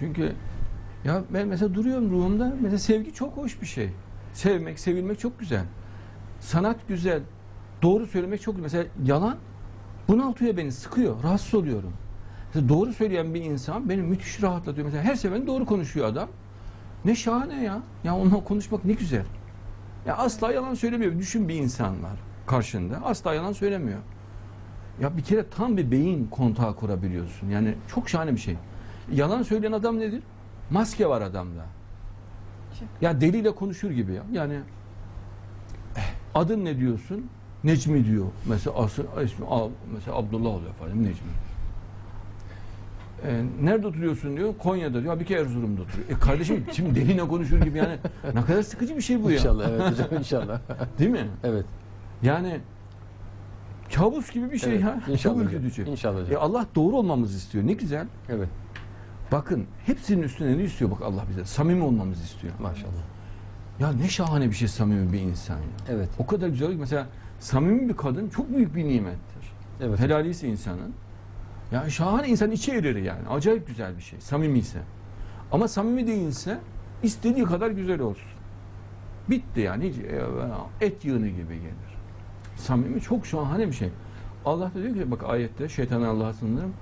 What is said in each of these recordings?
Çünkü ya ben mesela duruyorum ruhumda mesela sevgi çok hoş bir şey. Sevmek, sevilmek çok güzel. Sanat güzel. Doğru söylemek çok güzel. Mesela yalan bunaltıyor beni, sıkıyor, rahatsız oluyorum. Mesela doğru söyleyen bir insan beni müthiş rahatlatıyor. Mesela her seferinde doğru konuşuyor adam. Ne şahane ya. Ya onunla konuşmak ne güzel. Ya asla yalan söylemiyor. Düşün bir insan var karşında. Asla yalan söylemiyor. Ya bir kere tam bir beyin kontağı kurabiliyorsun. Yani çok şahane bir şey. Yalan söyleyen adam nedir? Maske var adamda. Ya deliyle konuşur gibi ya. Yani eh, adın ne diyorsun? Necmi diyor. Mesela asıl ismi mesela Abdullah oluyor falan Necmi. Ee, nerede oturuyorsun diyor. Konya'da diyor. Bir kere Erzurum'da oturuyor. E kardeşim şimdi deliyle konuşur gibi yani ne kadar sıkıcı bir şey bu ya. İnşallah evet hocam inşallah. Değil mi? evet. Yani kabus gibi bir şey evet. ya. İnşallah Çok ürkütücü. İnşallah E hocam. Allah doğru olmamızı istiyor. Ne güzel. Evet. Bakın hepsinin üstüne ne istiyor bak Allah bize? Samimi olmamızı istiyor. Maşallah. Ya ne şahane bir şey samimi bir insan ya. Evet. O kadar güzel ki mesela samimi bir kadın çok büyük bir nimettir. Evet. Helaliyse insanın. Ya şahane insan içi erir yani. Acayip güzel bir şey. Samimi ise. Ama samimi değilse istediği kadar güzel olsun. Bitti yani. Hiç, e, et yığını gibi gelir. Samimi çok şahane bir şey. Allah da diyor ki bak ayette şeytanı Allah'a sığınırım.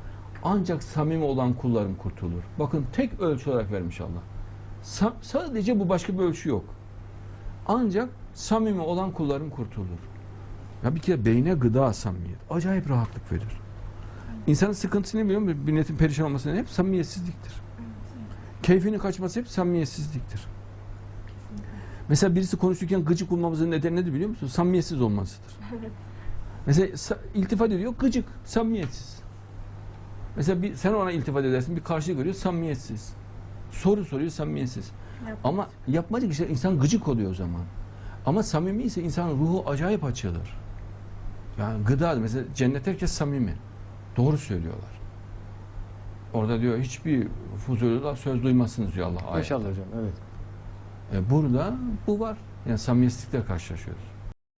Ancak samimi olan kullarım kurtulur. Bakın tek ölçü olarak vermiş Allah. Sa- sadece bu başka bir ölçü yok. Ancak samimi olan kullarım kurtulur. Ya bir kere beyne gıda samimiyet. Acayip rahatlık verir. İnsanın sıkıntısı ne biliyor musun? Bir netin perişan olması hep samimiyetsizliktir. Keyfini kaçması hep samimiyetsizliktir. Mesela birisi konuşurken gıcık olmamızın nedeni nedir biliyor musun? Samimiyetsiz olmasıdır. Mesela iltifat ediyor, gıcık, samimiyetsiz. Mesela bir, sen ona iltifat edersin, bir karşı görüyor, samimiyetsiz. Soru soruyor, samimiyetsiz. Ama yapmacık işte insan gıcık oluyor o zaman. Ama samimi ise insanın ruhu acayip açılır. Yani gıda mesela cennet herkes samimi. Doğru söylüyorlar. Orada diyor hiçbir fuzuli söz duymazsınız diyor Allah ayet. İnşallah hocam. Evet. E burada bu var. Yani samimiyetsizlikle karşılaşıyoruz.